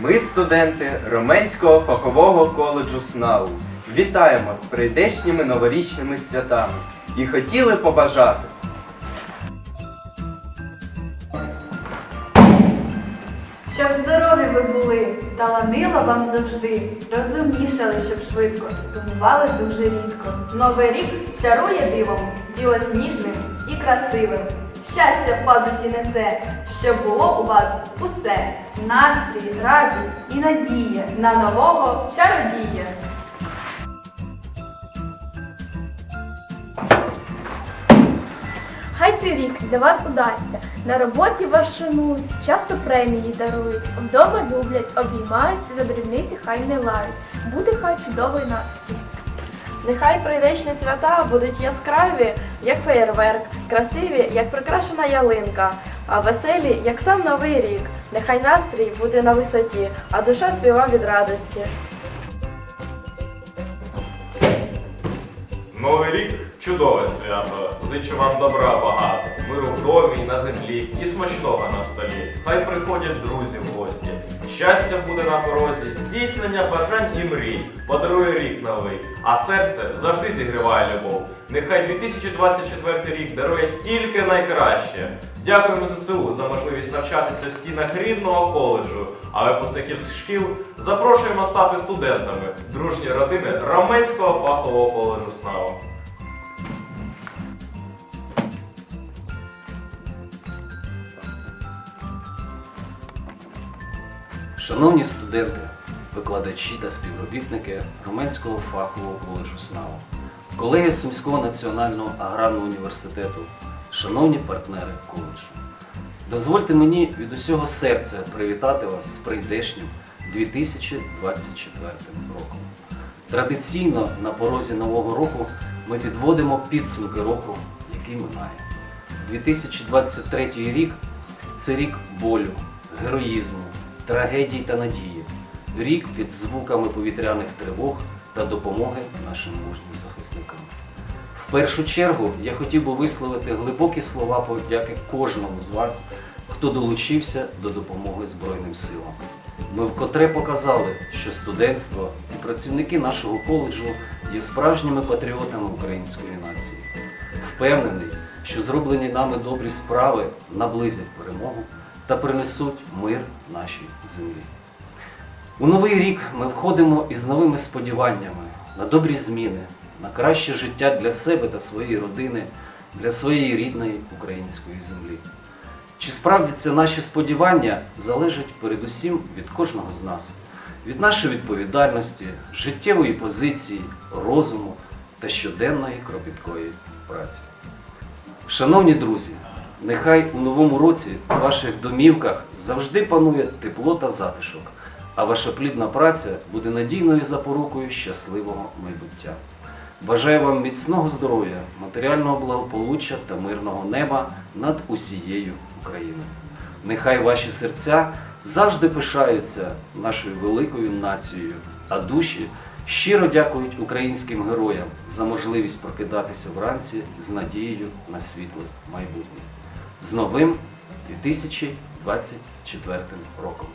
Ми студенти Роменського фахового коледжу СНАУ. Вітаємо з прийдешніми новорічними святами і хотіли побажати Щоб здорові ви були, таланила вам завжди, розумнішали, щоб швидко, сумували дуже рідко. Новий рік чарує дивом, діло сніжним і красивим. Щастя в пазусі несе, щоб було у вас усе Настрій, радість і надія. на нового чародія. Хай цей рік для вас удасться. На роботі вас шанують, часто премії дарують. Вдома люблять, обіймають, за дрібниці хай не лають. Буде хай чудовий настрій. Нехай прийдешні свята будуть яскраві, як феєрверк, красиві, як прикрашена ялинка, а веселі, як сам новий рік. Нехай настрій буде на висоті, а душа співа від радості. Новий рік чудове свято. Зичу вам добра багато, миру в домі на землі, і смачного на столі. Хай приходять друзі в гості. Щастя буде на порозі, здійснення бажань і мрій. Подарує рік новий, а серце завжди зігріває любов. Нехай 2024 рік дарує тільки найкраще. Дякуємо ЗСУ за можливість навчатися в стінах рідного коледжу. А випускників з шкіл запрошуємо стати студентами дружні родини Раменського фахового коледжу СНАУ. Шановні студенти, викладачі та співробітники Руменського фахового коледжу СНАУ, колеги Сумського національного аграрного університету, шановні партнери коледжу, дозвольте мені від усього серця привітати вас з прийдешнім 2024 роком. Традиційно на порозі нового року ми підводимо підсумки року, який минає. 2023 рік це рік болю, героїзму, трагедій та надії, рік під звуками повітряних тривог та допомоги нашим мужнім захисникам. В першу чергу я хотів би висловити глибокі слова подяки кожному з вас, хто долучився до допомоги Збройним силам. Ми вкотре показали, що студентство і працівники нашого коледжу є справжніми патріотами української нації. Впевнений, що зроблені нами добрі справи наблизять перемогу та принесуть мир нашій землі. У новий рік ми входимо із новими сподіваннями на добрі зміни, на краще життя для себе та своєї родини, для своєї рідної української землі. Чи справдяться наші сподівання залежать передусім від кожного з нас, від нашої відповідальності, життєвої позиції, розуму та щоденної кропіткої праці. Шановні друзі, нехай у новому році в ваших домівках завжди панує тепло та затишок, а ваша плідна праця буде надійною запорукою щасливого майбуття. Бажаю вам міцного здоров'я, матеріального благополуччя та мирного неба над усією Україною. Нехай ваші серця завжди пишаються нашою великою нацією, а душі щиро дякують українським героям за можливість прокидатися вранці з надією на світле майбутнє. З новим 2024 роком!